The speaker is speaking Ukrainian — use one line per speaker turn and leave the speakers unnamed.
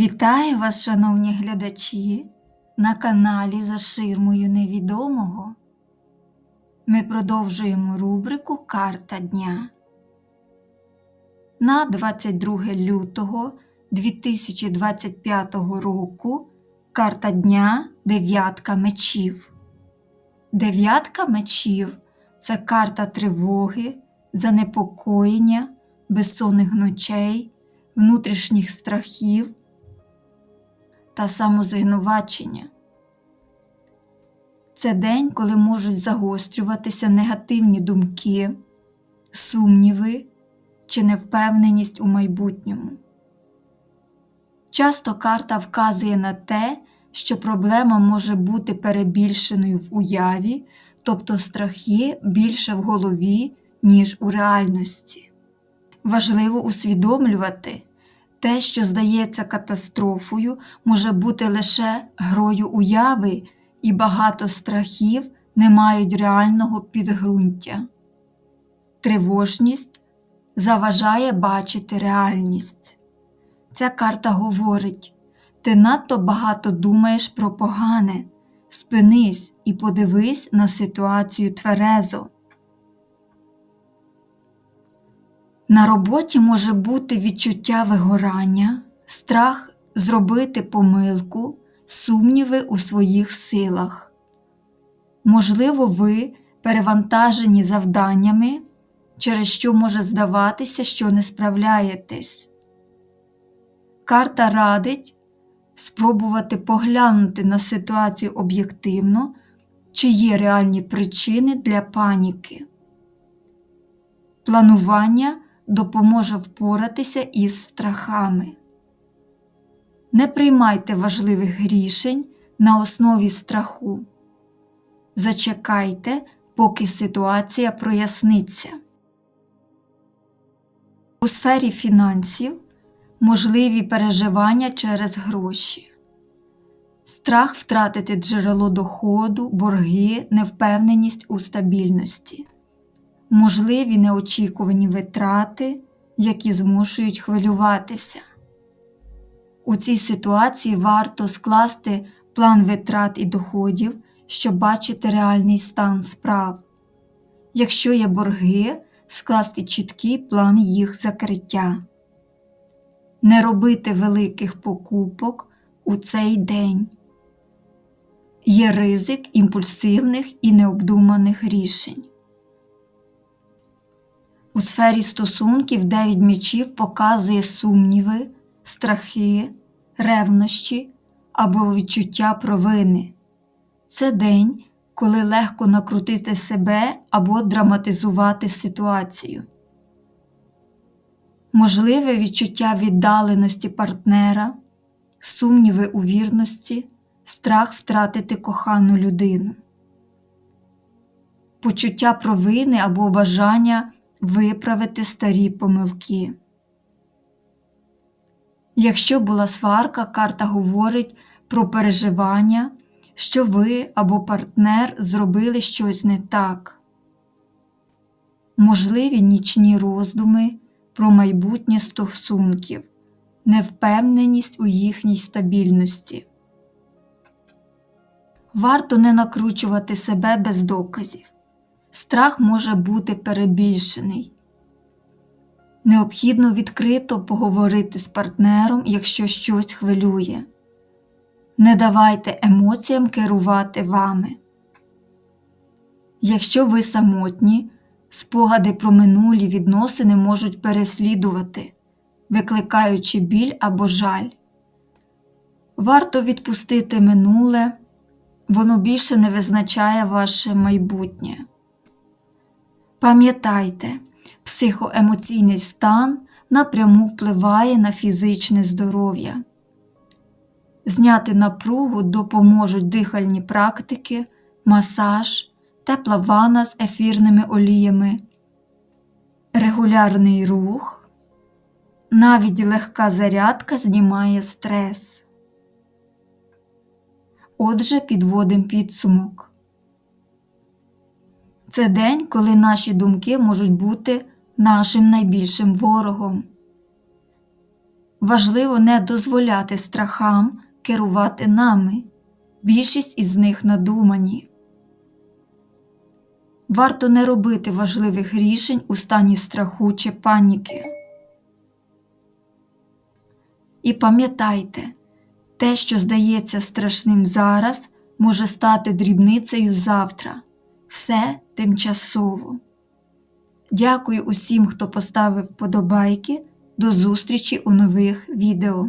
Вітаю вас, шановні глядачі, на каналі За ширмою невідомого. Ми продовжуємо рубрику Карта дня. На 22 лютого 2025 року карта дня Дев'ятка мечів. Дев'ятка мечів це карта тривоги, занепокоєння, безсонних ночей, внутрішніх страхів та самозвинувачення. Це день, коли можуть загострюватися негативні думки, сумніви чи невпевненість у майбутньому. Часто карта вказує на те, що проблема може бути перебільшеною в уяві, тобто страхи більше в голові, ніж у реальності. Важливо усвідомлювати, те, що здається катастрофою, може бути лише грою уяви, і багато страхів не мають реального підґрунтя. Тривожність заважає бачити реальність. Ця карта говорить: ти надто багато думаєш про погане, спинись і подивись на ситуацію тверезо. На роботі може бути відчуття вигорання, страх зробити помилку, сумніви у своїх силах. Можливо, ви перевантажені завданнями, через що може здаватися, що не справляєтесь. Карта радить спробувати поглянути на ситуацію об'єктивно, чи є реальні причини для паніки. Планування допоможе впоратися із страхами. Не приймайте важливих рішень на основі страху. Зачекайте, поки ситуація проясниться. У сфері фінансів можливі переживання через гроші, страх втратити джерело доходу, борги, невпевненість у стабільності можливі неочікувані витрати, які змушують хвилюватися. У цій ситуації варто скласти план витрат і доходів, щоб бачити реальний стан справ. Якщо є борги, скласти чіткий план їх закриття, не робити великих покупок у цей день. Є ризик імпульсивних і необдуманих рішень. У сфері стосунків дев'ять мечів показує сумніви, страхи, ревнощі або відчуття провини. Це день, коли легко накрутити себе або драматизувати ситуацію. Можливе відчуття віддаленості партнера, сумніви у вірності, страх втратити кохану людину, почуття провини або бажання виправити старі помилки. Якщо була сварка, карта говорить про переживання, що ви або партнер зробили щось не так. Можливі нічні роздуми про майбутнє стосунків, невпевненість у їхній стабільності. Варто не накручувати себе без доказів страх може бути перебільшений. Необхідно відкрито поговорити з партнером, якщо щось хвилює. Не давайте емоціям керувати вами. Якщо ви самотні, спогади про минулі відносини можуть переслідувати, викликаючи біль або жаль. Варто відпустити минуле, воно більше не визначає ваше майбутнє. Пам'ятайте, психоемоційний стан напряму впливає на фізичне здоров'я. Зняти напругу допоможуть дихальні практики, масаж, тепла ванна з ефірними оліями, регулярний рух, навіть легка зарядка знімає стрес. Отже, підводимо підсумок. Це день, коли наші думки можуть бути нашим найбільшим ворогом. Важливо не дозволяти страхам керувати нами. Більшість із них надумані. Варто не робити важливих рішень у стані страху чи паніки. І пам'ятайте, те, що здається страшним зараз, може стати дрібницею завтра. Все тимчасово. Дякую усім, хто поставив подобайки. До зустрічі у нових відео.